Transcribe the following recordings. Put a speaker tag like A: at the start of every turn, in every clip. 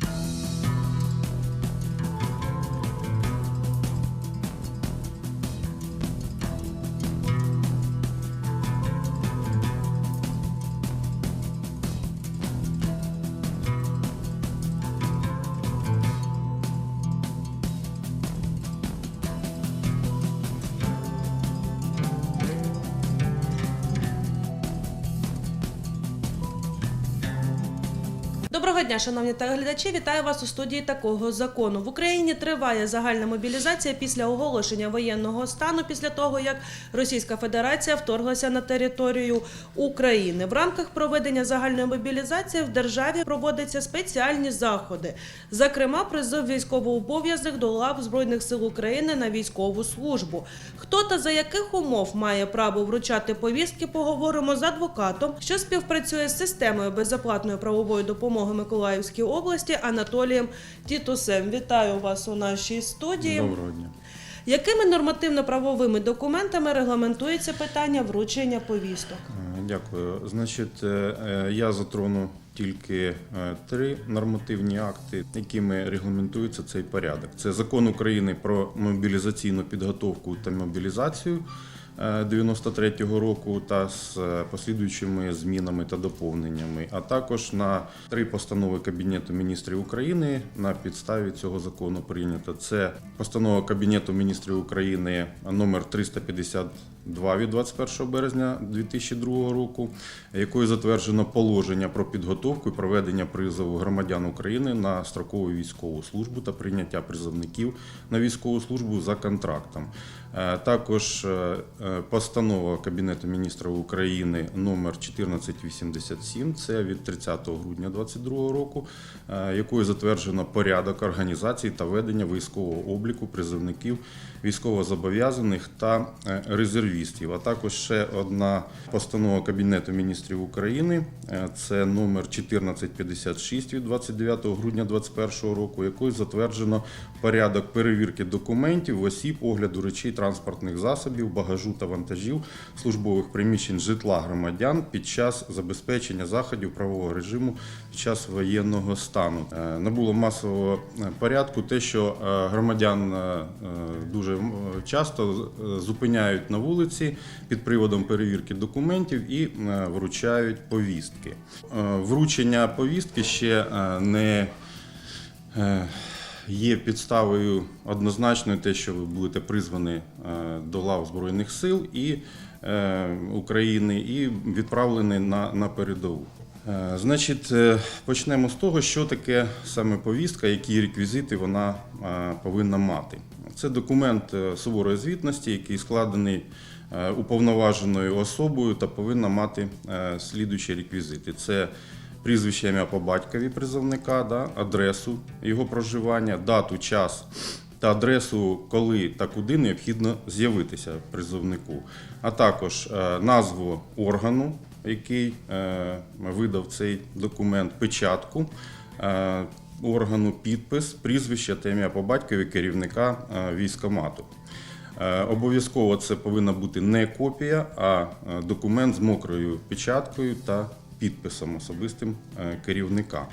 A: Thank you. Доброго дня, шановні телеглядачі. Вітаю вас у студії такого закону. В Україні триває загальна мобілізація після оголошення воєнного стану, після того як Російська Федерація вторглася на територію України. В рамках проведення загальної мобілізації в державі проводяться спеціальні заходи, зокрема, призов військовообов'язок до лав Збройних сил України на військову службу. Хто та за яких умов має право вручати повістки, поговоримо з адвокатом, що співпрацює з системою безоплатної правової допомоги Миколаївській області Анатолієм Тітусем. Вітаю вас у нашій студії.
B: Доброго дня.
A: Якими нормативно-правовими документами регламентується питання вручення повісток?
B: Е, Дякую. Значить, е, е, я затрону тільки три нормативні акти, якими регламентується цей порядок. Це закон України про мобілізаційну підготовку та мобілізацію 93-го року та з е, послідуючими змінами та доповненнями, а також на три постанови Кабінету міністрів України на підставі цього закону прийнято. Це постанова Кабінету міністрів України номер 352 від 21 березня 2002 року, якою затверджено положення про підготовку і проведення призову громадян України на строкову військову службу та прийняття призовників на військову службу за контрактом. Е, Також е, е, постанова Кабінету міністрів України номер 1487, це від 30 грудня 2022 року, якою затверджено порядок організації та ведення військового обліку призовників військовозобов'язаних та е, резервістів. А також ще одна постанова Кабінету міністрів України, е, це номер 1456 від 29 грудня 2021 року, якою затверджено порядок перевірки документів, осіб, огляду речей транспортних засобів, багажу та вантажів, службових приміщень житла громадян під час забезпечення заходів правового режиму час воєнного стану. Е, Набуло масового е, порядку те, що е, громадян дуже часто зупиняють на вулиці під приводом перевірки документів і вручають повістки. Вручення повістки ще не є підставою однозначною те, що ви будете призвані до лав Збройних сил і України і відправлені на, на передову. Е, Значить, е, почнемо з того, що таке саме повістка, які реквізити вона е, повинна мати. Це документ суворої звітності, який складений уповноваженою особою та повинна мати слідуючі реквізити. Це прізвище ім'я по батькові призовника, адресу його проживання, дату, час та адресу, коли та куди необхідно з'явитися призовнику, а також е, назву органу, який е, видав цей документ, печатку. е, Органу підпис, прізвище та ім'я по батькові керівника військомату. Обов'язково це повинна бути не копія, а документ з мокрою печаткою та підписом особистим керівника.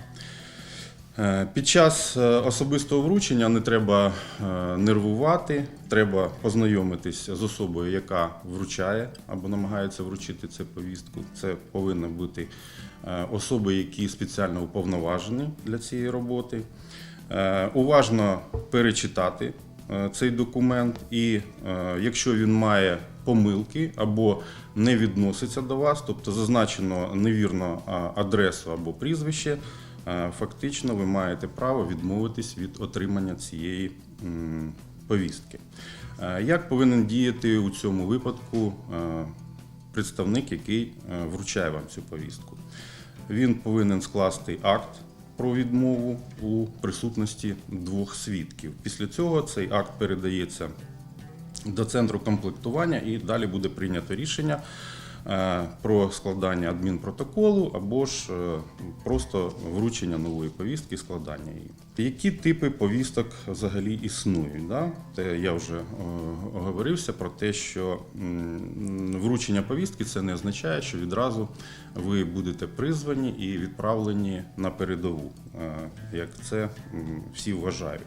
B: Е, Під час е, особистого вручення не треба е, нервувати, треба познайомитись з особою, яка вручає або намагається вручити цю повістку. Це повинні бути особи, які спеціально уповноважені для цієї роботи. Уважно перечитати цей документ, і якщо він має помилки або не відноситься до вас, тобто зазначено невірно адресу або прізвище, фактично ви маєте право відмовитись від отримання цієї повістки. Е, Як повинен діяти у цьому випадку е, представник, який е, вручає вам цю повістку? Він повинен скласти акт про відмову у присутності двох свідків. Після цього цей акт передається до центру комплектування і далі буде прийнято рішення е, про складання адмінпротоколу або ж е, просто вручення нової повістки, складання її. Які типи повісток взагалі існують? Да? Те я вже е, оговорився про те, що вручення повістки це не означає, що відразу ви будете призвані і відправлені на передову, е, як це всі вважають.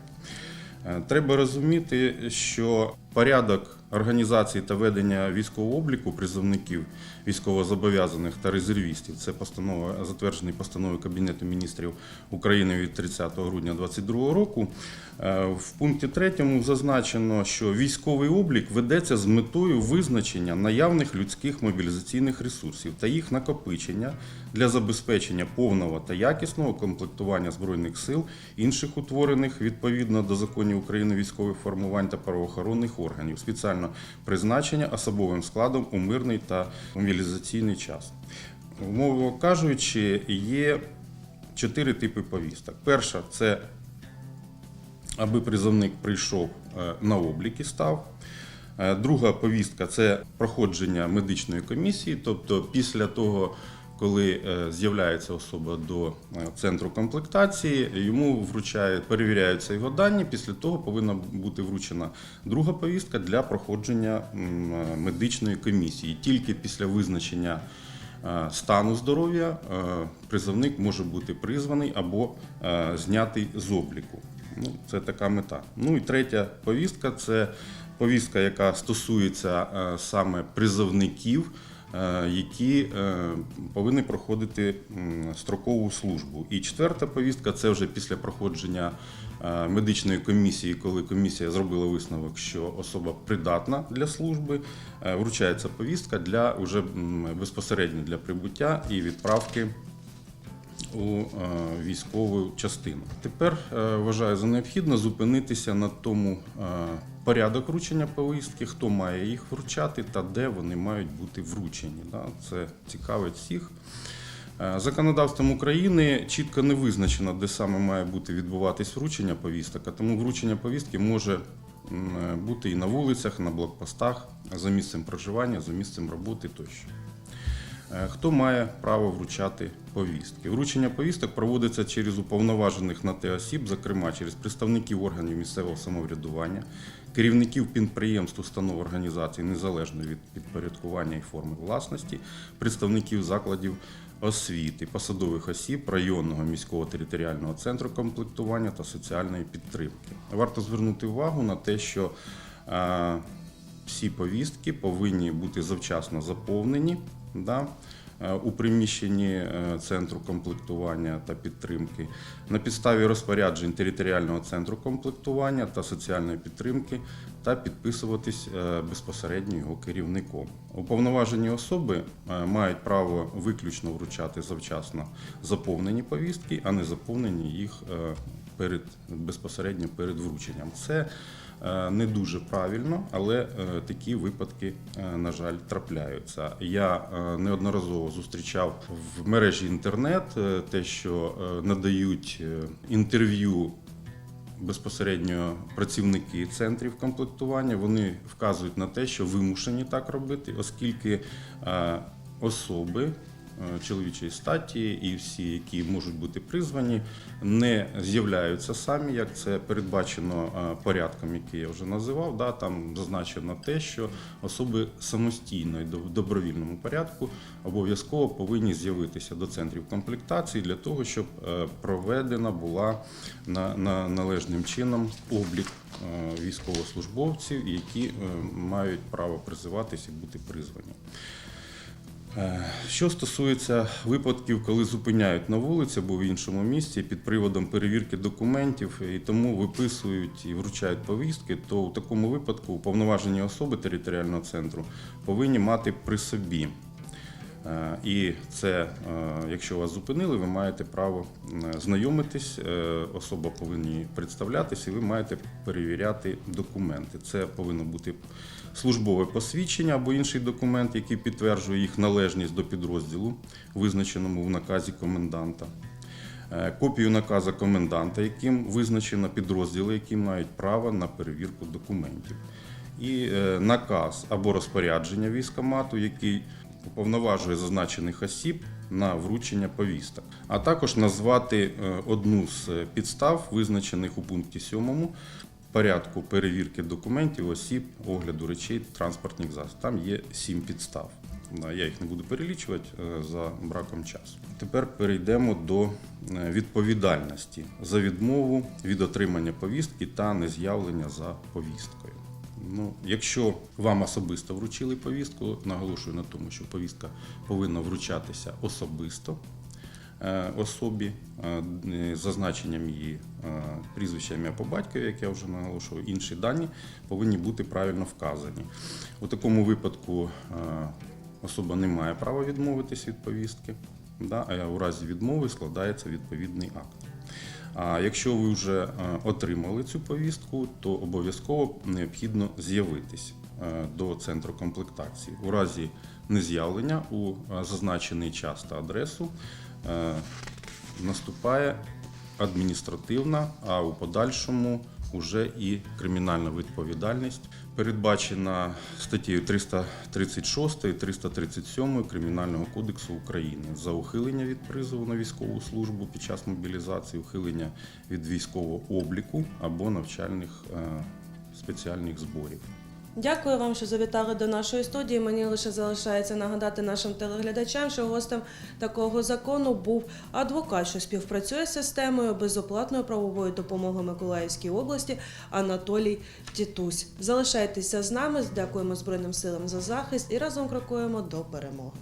B: Е, Треба розуміти, що порядок організації та ведення військового обліку призовників військовозобов'язаних та резервістів це постанова затверджений постановою Кабінету міністрів України від 30 грудня 2022 року. Е, В пункті 3 зазначено, що військовий облік ведеться з метою визначення наявних людських мобілізаційних ресурсів та їх накопичення для забезпечення повного та якісного комплектування збройних сил, інших утворених відповідно до законів України військових формувань та правоохоронних органів спеціального призначення особовим складом у мирний та мобілізаційний час. Умовно кажучи, є чотири типи повісток. Перша це аби призовник прийшов е, на облік і став. Е, Друга повістка це проходження медичної комісії, тобто після того, коли е, з'являється особа до е, центру комплектації, йому вручають, перевіряються його дані. Після того повинна бути вручена друга повістка для проходження е, медичної комісії. Тільки після визначення стану здоров'я призовник може бути призваний або знятий з обліку. Ну, це така мета. Ну і третя повістка це повістка, яка стосується саме призовників, які е, повинні проходити строкову службу. І четверта повістка це вже після проходження е, медичної комісії, коли комісія зробила висновок, що особа придатна для служби, е, вручається повістка для уже безпосередньо для прибуття і відправки у е, військову частину. Тепер е, вважаю за необхідно зупинитися на тому е, порядок вручення повістки, хто має їх вручати та де вони мають бути вручені. Це цікавить всіх. Е, Законодавством України чітко не визначено, де саме має бути відбуватись вручення повісток, а тому вручення повістки може е, бути і на вулицях, на блокпостах, за місцем проживання, за місцем роботи тощо. Е, Хто має право вручати повістки? Вручення повісток проводиться через уповноважених на те осіб, зокрема через представників органів місцевого самоврядування, керівників підприємств, установ організацій незалежно від підпорядкування і форми власності, представників закладів освіти, посадових осіб районного міського територіального центру комплектування та соціальної підтримки. Варто звернути увагу на те, що е, всі повістки повинні бути завчасно заповнені да, у приміщенні е, центру комплектування та підтримки на підставі розпоряджень територіального центру комплектування та соціальної підтримки та підписуватись е, безпосередньо його керівником. Уповноважені особи е, мають право виключно вручати завчасно заповнені повістки, а не заповнені їх е, перед безпосередньо перед врученням. Це е, не дуже правильно, але е, такі випадки, е, на жаль, трапляються. Я е, неодноразово зустрічав в мережі інтернет е, те, що е, надають е, інтерв'ю безпосередньо працівники центрів комплектування. Вони вказують на те, що вимушені так робити, оскільки е, особи е, чоловічої статі і всі, які можуть бути призвані, не з'являються самі, як це передбачено е, порядком, який я вже називав. Да, там зазначено те, що особи самостійно і в добровільному порядку обов'язково повинні з'явитися до центрів комплектації для того, щоб е, проведена була на, на належним чином облік е, військовослужбовців, які е, мають право призиватися і бути призвані. Е, Що стосується випадків, коли зупиняють на вулиці або в іншому місці під приводом перевірки документів і тому виписують і вручають повістки, то у такому випадку уповноважені особи територіального центру повинні мати при собі. Е, І це, е, якщо вас зупинили, ви маєте право знайомитись, е, особа повинні представлятися, і ви маєте перевіряти документи. Це повинно бути службове посвідчення або інший документ, який підтверджує їх належність до підрозділу, визначеному в наказі коменданта. Копію наказу коменданта, яким визначено підрозділи, які мають право на перевірку документів. І наказ або розпорядження військомату, який уповноважує зазначених осіб на вручення повісток, а також назвати е, одну з е, підстав, визначених у пункті 7 порядку перевірки документів, осіб, огляду речей, транспортних засобів. Там є сім підстав. Я їх не буду перелічувати е, за браком часу. Тепер перейдемо до відповідальності за відмову від отримання повістки та нез'явлення за повісткою. Ну, якщо вам особисто вручили повістку, наголошую на тому, що повістка повинна вручатися особисто е, особі е, зазначенням її е, прізвища ім'я по батькові, як я вже наголошував, інші дані повинні бути правильно вказані. У такому випадку особа не має права відмовитись від повістки, а у разі відмови складається відповідний акт. А якщо ви вже е, отримали цю повістку, то обов'язково необхідно з'явитись е, до центру комплектації. У разі нез'явлення у е, зазначений час та адресу наступає адміністративна, а у подальшому вже і кримінальна відповідальність, передбачена статтею 336 і 337 Кримінального кодексу України за ухилення від призову на військову службу під час мобілізації, ухилення від військового обліку або навчальних е, спеціальних зборів.
A: Дякую вам, що завітали до нашої студії. Мені лише залишається нагадати нашим телеглядачам, що гостем такого закону був адвокат, що співпрацює з системою безоплатної правової допомоги Миколаївській області Анатолій Тітусь. Залишайтеся з нами. Дякуємо Збройним силам за захист і разом крокуємо до перемоги.